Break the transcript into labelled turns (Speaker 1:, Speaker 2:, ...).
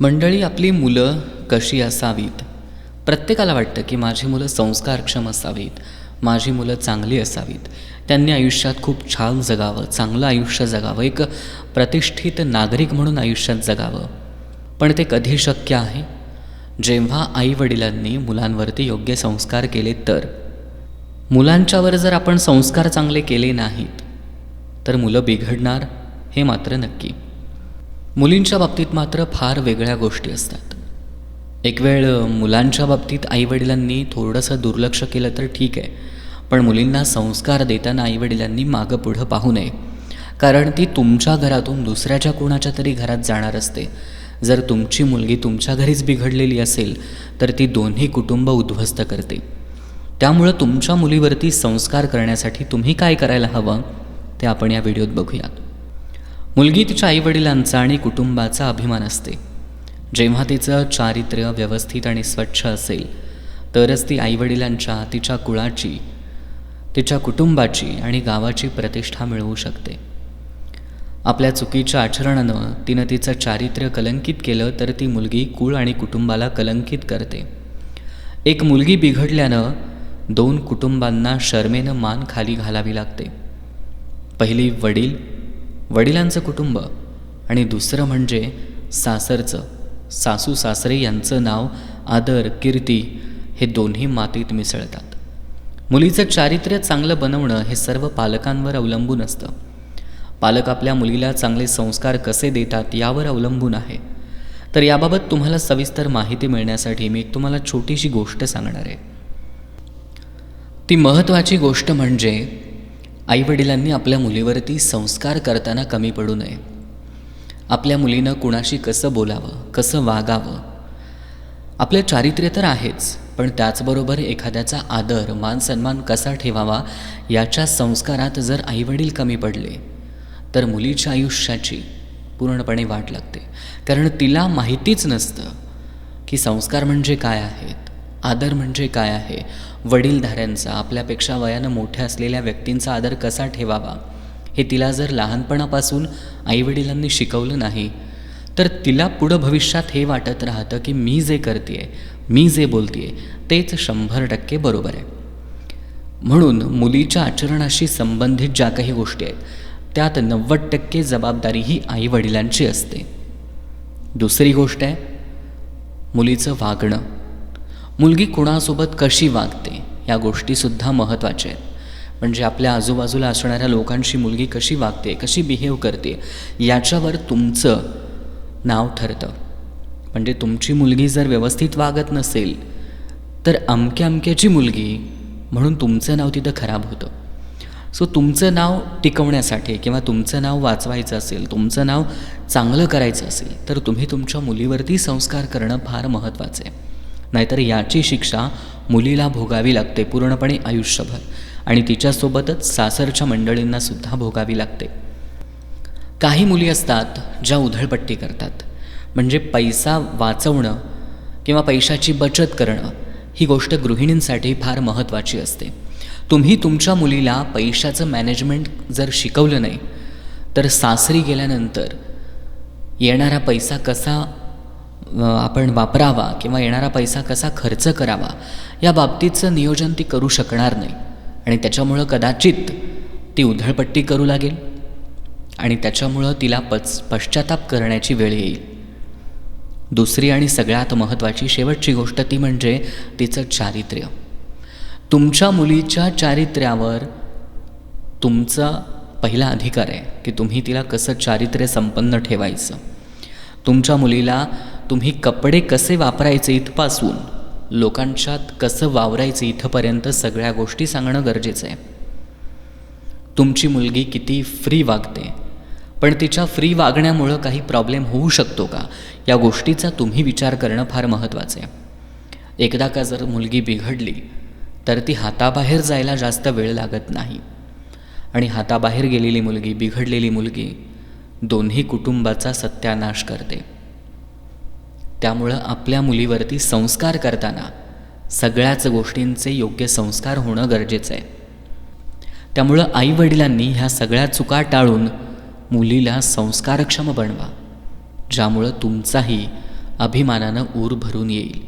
Speaker 1: मंडळी आपली मुलं कशी असावीत? प्रत्येकाला वाटतं की माझी मुलं संस्कारक्षम असावीत माझी मुलं चांगली असावीत. त्यांनी आयुष्यात खूप छान जगावं चांगलं आयुष्य जगावं. एक प्रतिष्ठित नागरिक म्हणून आयुष्यात जगावं. पण ते कधी शक्य आहे? जेव्हा आईवडिलांनी मुलांवरती योग्य संस्कार केले तर? मुलांच्यावर जर आपण संस्कार चांगले केले नाहीत तर मुलं बिघडणार हे मात्र नक्की. मुलींच्या बाबतीत मात्र फार वेगळ्या गोष्टी असतात. एक वेळ मुलांच्या बाबतीत आईवडिलांनी थोडंसं दुर्लक्ष केलं तर ठीक आहे पण मुलींना संस्कार देताना आईवडिलांनी मागं पुढं पाहू नये. कारण ती तुमच्या घरातून दुसऱ्याच्या कोणाच्या तरी घरात जाणार असते. जर तुमची मुलगी तुमच्या घरीच बिघडलेली असेल तर ती दोन्ही कुटुंब उद्ध्वस्त करते. त्यामुळं तुमच्या मुलीवरती संस्कार करण्यासाठी तुम्ही काय करायला हवं ते आपण या व्हिडिओत बघूयात. मुलगी तिच्या आईवडिलांचा आणि कुटुंबाचा अभिमान असते. जेव्हा तिचं चारित्र्य व्यवस्थित आणि स्वच्छ असेल तरच ती आईवडिलांच्या तिच्या कुळाची तिच्या कुटुंबाची आणि गावाची प्रतिष्ठा मिळवू शकते. आपल्या चुकीच्या आचरणानं तिनं तिचं चारित्र्य कलंकित केलं तर ती मुलगी कुळ आणि कुटुंबाला कलंकित करते. एक मुलगी बिघडल्यानं दोन कुटुंबांना शर्मेनं मान खाली घालावी लागते. पहिली वडील वडिलांचं कुटुंब आणि दुसरं म्हणजे सासरचं. सासू सासरे यांचं नाव आदर कीर्ती हे दोन्ही मातीत मिसळतात. मुलीचं चारित्र्य चांगलं बनवणं हे सर्व पालकांवर अवलंबून असतं. पालक आपल्या मुलीला चांगले संस्कार कसे देतात यावर अवलंबून आहे. तर याबाबत तुम्हाला सविस्तर माहिती मिळण्यासाठी मी तुम्हाला छोटीशी गोष्ट सांगणार आहे. ती महत्त्वाची गोष्ट म्हणजे आईवडिलांनी आपल्या मुलीवरती संस्कार करताना कमी पडू नये. आपल्या मुलीनं कुणाशी कसं बोलावं कसं वागावं? आपलं चारित्र्य तर आहेच पण त्याचबरोबर एखाद्याचा आदर मान सन्मान कसा ठेवावा याच्या संस्कारात जर आईवडील कमी पडले तर मुलीच्या आयुष्याची पूर्णपणे वाट लागते. कारण तिला माहितीच नसतं की संस्कार म्हणजे काय आहेत. आदर म्हणजे काय आहे? वडीलधाऱ्यांचा आपल्यापेक्षा वयानं मोठ्या असलेल्या व्यक्तींचा आदर कसा ठेवावा? हे तिला जर लहानपणापासून आईवडिलांनी शिकवलं नाही तर तिला पुढं भविष्यात हे वाटत राहतं की मी जे करते मी जे बोलते तेच शंभर टक्के बरोबर आहे. म्हणून मुलीच्या आचरणाशी संबंधित ज्या काही गोष्टी आहेत त्यात नव्वद टक्के जबाबदारी ही आईवडिलांची असते. दुसरी गोष्ट आहे मुलीचं वागणं. मुलगी कुणासोबत कशी वागते या गोष्टीसुद्धा महत्त्वाच्या आहेत. म्हणजे आपल्या आजूबाजूला असणाऱ्या लोकांशी मुलगी कशी वागते कशी बिहेव करते याच्यावर तुमचं नाव ठरतं. म्हणजे तुमची मुलगी जर व्यवस्थित वागत नसेल तर अमक्या अमक्याची मुलगी म्हणून तुमचं नाव तिथं खराब होतं. सो तुमचं नाव टिकवण्यासाठी किंवा तुमचं नाव वाचवायचं असेल तुमचं नाव चांगलं करायचं असेल तर तुम्ही तुमच्या मुलीवरती संस्कार करणं फार महत्त्वाचं आहे. नाहीतर याची शिक्षा मुलीला भोगावी लागते पूर्णपणे आयुष्यभर. आणि तिच्यासोबतच सासरच्या मंडळींनासुद्धा भोगावी लागते. काही मुली असतात ज्या उधळपट्टी करतात. म्हणजे पैसा वाचवणं किंवा पैशाची बचत करणं ही गोष्ट गृहिणींसाठी फार महत्त्वाची असते. तुम्ही तुमच्या मुलीला पैशाचं मॅनेजमेंट जर शिकवलं नाही तर सासरी गेल्यानंतर येणारा पैसा कसा आपण वापरावा किंवा येणारा पैसा कसा खर्च करावा या बाबतीचं नियोजन ती करू शकणार नाही. आणि त्याच्यामुळं कदाचित ती उधळपट्टी करू लागेल आणि त्याच्यामुळं तिला पच पश्चाताप करण्याची वेळ येईल. दुसरी आणि सगळ्यात महत्त्वाची शेवटची गोष्ट ती म्हणजे तिचं चारित्र्य. तुमच्या मुलीच्या चारित्र्यावर तुमचा पहिला अधिकार आहे की तुम्ही तिला कसं चारित्र्य संपन्न ठेवायचं. तुमच्या मुलीला तुम्ही कपडे कसे वापरायचे इथपासून? लोकांच्यात कसं वावरायचं इथंपर्यंत सगळ्या गोष्टी सांगणं गरजेचं आहे. तुमची मुलगी किती फ्री वागते. पण तिच्या फ्री वागण्यामुळं काही प्रॉब्लेम होऊ शकतो का? या गोष्टीचा तुम्ही विचार करणं फार महत्त्वाचं आहे. एकदा का जर मुलगी बिघडली तर ती हाताबाहेर जायला जास्त वेळ लागत नाही. आणि हाताबाहेर गेलेली मुलगी बिघडलेली मुलगी दोन्ही कुटुंबाचा सत्यानाश करते. त्यामुळं आपल्या मुलीवरती संस्कार करताना सगळ्याच गोष्टींचे योग्य संस्कार होणं गरजेचं आहे. त्यामुळं आईवडिलांनी ह्या सगळ्या चुका टाळून मुलीला संस्कारक्षम बनवा ज्यामुळं तुमचाही अभिमानानं ऊर भरून येईल.